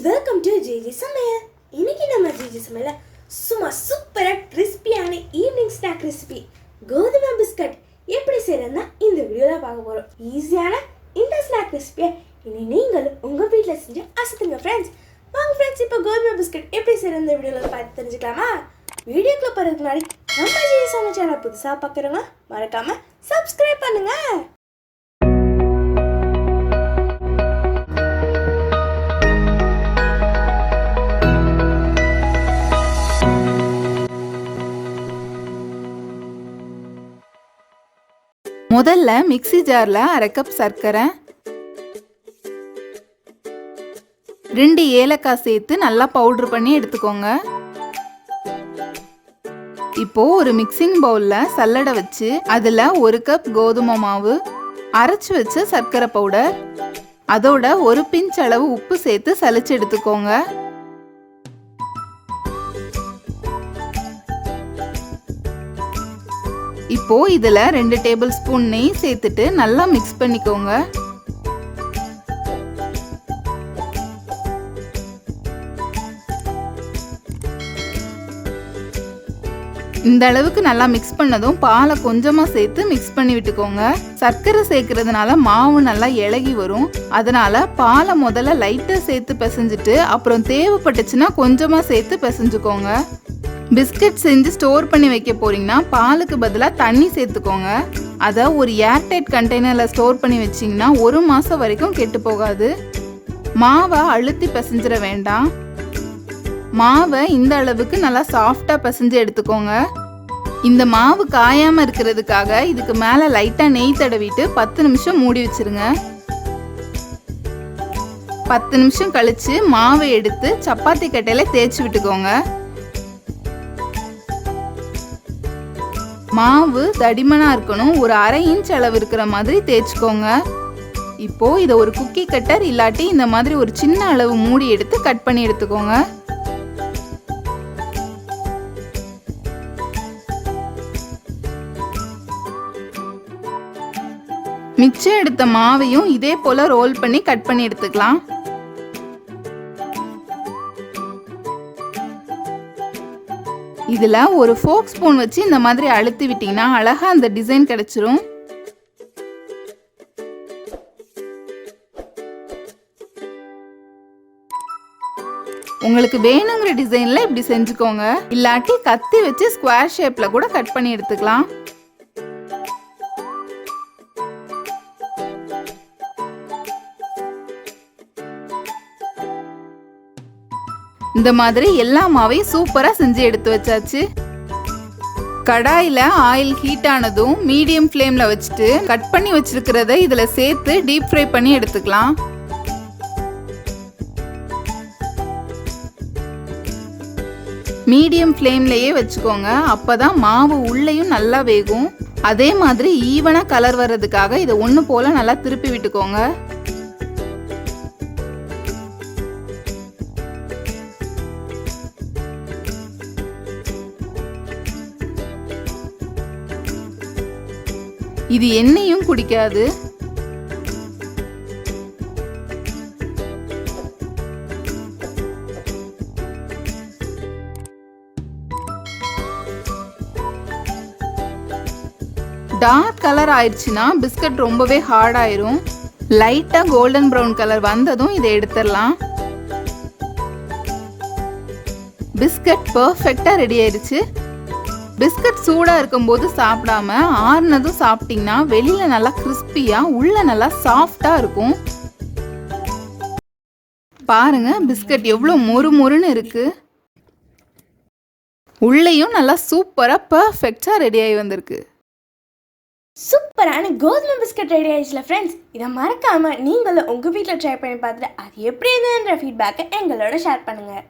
Friends welcome to JG சமையல் இன்னைக்கு நம்ம ஜேஜி சமையல சும்மா சூப்பராக கிறிஸ்பியான ஈவினிங் ஸ்நாக் ரெசிபி கோதுமை பிஸ்கட் எப்படி செய்யறதுனா இந்த வீடியோவில் பார்க்க போகிறோம் ஈஸியான இந்த ஸ்நாக் ரெசிபியை இனி நீங்கள் உங்கள் வீட்டில் செஞ்சு அசத்துங்க ஃப்ரெண்ட்ஸ் வாங்க ஃப்ரெண்ட்ஸ் இப்போ கோதுமை பிஸ்கட் எப்படி செய்யறது இந்த வீடியோவில் பார்த்து தெரிஞ்சுக்கலாமா? வீடியோக்குள்ள போகிறதுக்கு முன்னாடி நம்ம ஜேஜி சமையல் சேனல் புதுசாக பார்க்குறவங்க மறக்காம சப்ஸ்கிரைப் பண்ணுங்க. முதல்ல மிக்ஸி ஜாரில் அரை கப் சர்க்கரை ரெண்டு ஏலக்காய் சேர்த்து நல்லா பவுடர் பண்ணி எடுத்துக்கோங்க. இப்போ ஒரு மிக்சிங் பவுலில் சல்லடை வச்சு அதில் ஒரு கப் கோதுமை மாவு அரைச்சி வச்ச சர்க்கரை பவுடர் அதோட ஒரு பிஞ்ச் அளவு உப்பு சேர்த்து சலிச்சு எடுத்துக்கோங்க. இப்போ இதில் ரெண்டு டேபிள் ஸ்பூன் நெய் சேர்த்துட்டு நல்லா மிக்ஸ் பண்ணிக்கோங்க. இந்த அளவுக்கு நல்லா மிக்ஸ் பண்ணதும் பாலை கொஞ்சமாக சேர்த்து மிக்ஸ் பண்ணி விட்டுக்கோங்க. சர்க்கரை சேர்க்கறதுனால மாவு நல்லா இலகி வரும். அதனால பாலை முதல்ல லைட்டாக சேர்த்து பிசைஞ்சிட்டு அப்புறம் தேவைப்பட்டுச்சுன்னா கொஞ்சமாக சேர்த்து பிசைஞ்சுக்கோங்க. பிஸ்கட் செஞ்சு ஸ்டோர் பண்ணி வைக்க போறீங்கன்னா பாலுக்கு பதிலாக தண்ணி சேர்த்துக்கோங்க. அதை ஒரு ஏர்டைட் கண்டெய்னரில் ஸ்டோர் பண்ணி வச்சிங்கன்னா ஒரு மாதம் வரைக்கும் கெட்டு போகாது. மாவை அழுத்தி பிசைஞ்சிட வேண்டாம். மாவை இந்த அளவுக்கு நல்லா சாஃப்டாக பிசைஞ்சு எடுத்துக்கோங்க. இந்த மாவு காயாமல் இருக்கிறதுக்காக இதுக்கு மேலே லைட்டாக நெய் தடவிட்டு பத்து நிமிஷம் மூடி வச்சிருங்க. பத்து நிமிஷம் கழித்து மாவை எடுத்து சப்பாத்தி கட்டையில் தேய்ச்சி விட்டுக்கோங்க. மாவு தடிமனாக இருக்கணும். ஒரு அரை இன்ச் அளவு இருக்கிற மாதிரி தேய்ச்சிக்கோங்க. இப்போ இதை ஒரு குக்கி கட்டர் இல்லாட்டி இந்த மாதிரி ஒரு சின்ன அளவு மூடி எடுத்து கட் பண்ணி எடுத்துக்கோங்க. மிச்சம் எடுத்த மாவையும் இதே போல ரோல் பண்ணி கட் பண்ணி எடுத்துக்கலாம். இதில் ஒரு ஃபோக் ஸ்பூன் வச்சு இந்த மாதிரி அழுத்தி விட்டிங்கன்னா அழகாக அந்த டிசைன் கிடச்சிரும். உங்களுக்கு வேணுங்கிற டிசைன்ல இப்படி செஞ்சுக்கோங்க. இல்லாட்டி கத்தி வச்சு ஸ்கொயர் ஷேப்ல கூட கட் பண்ணி எடுத்துக்கலாம். இந்த மாதிரி எல்லா மாவையும் சூப்பராக செஞ்சு எடுத்து வச்சாச்சு. கடாயில் ஆயில் ஹீட் ஆனதும் மீடியம் ஃப்ளேமில் வச்சுட்டு கட் பண்ணி வச்சுருக்கிறத இதில் சேர்த்து டீப் ஃப்ரை பண்ணி எடுத்துக்கலாம். மீடியம் ஃப்ளேம்லேயே வச்சுக்கோங்க. அப்போ தான் மாவு உள்ளேயும் நல்லா வேகும். அதே மாதிரி ஈவனாக கலர் வர்றதுக்காக இதை ஒன்று போல் நல்லா திருப்பி விட்டுக்கோங்க. இது எண்ணெயும் குடிக்காது. டார்க் கலர் ஆயிடுச்சுன்னா பிஸ்கட் ரொம்பவே ஹார்ட் ஆயிரும். லைட்டாக கோல்டன் ப்ரௌன் கலர் வந்ததும் இதை எடுத்துடலாம். பிஸ்கட் பர்ஃபெக்டாக ரெடி ஆயிடுச்சு. பிஸ்கட் சூடாக இருக்கும்போது சாப்பிடாம ஆறுனதும் சாப்பிட்டீங்கன்னா வெளியில் நல்லா கிறிஸ்பியாக உள்ள நல்லா சாஃப்டாக இருக்கும். பாருங்க பிஸ்கட் எவ்வளோ மொறு மொறுன்னு இருக்கு. உள்ளேயும் நல்லா சூப்பராக பர்ஃபெக்டாக ரெடி ஆகி வந்திருக்கு. சூப்பரான கோதுமை பிஸ்கட் ரெடி ஆயிடுச்சுல ஃப்ரெண்ட்ஸ் இதை மறக்காமல் நீங்களும் உங்கள் வீட்டில் ட்ரை பண்ணி பார்த்துட்டு அது எப்படி இருந்ததுன்ற ஃபீட்பேக்கை எங்களோட ஷேர் பண்ணுங்கள்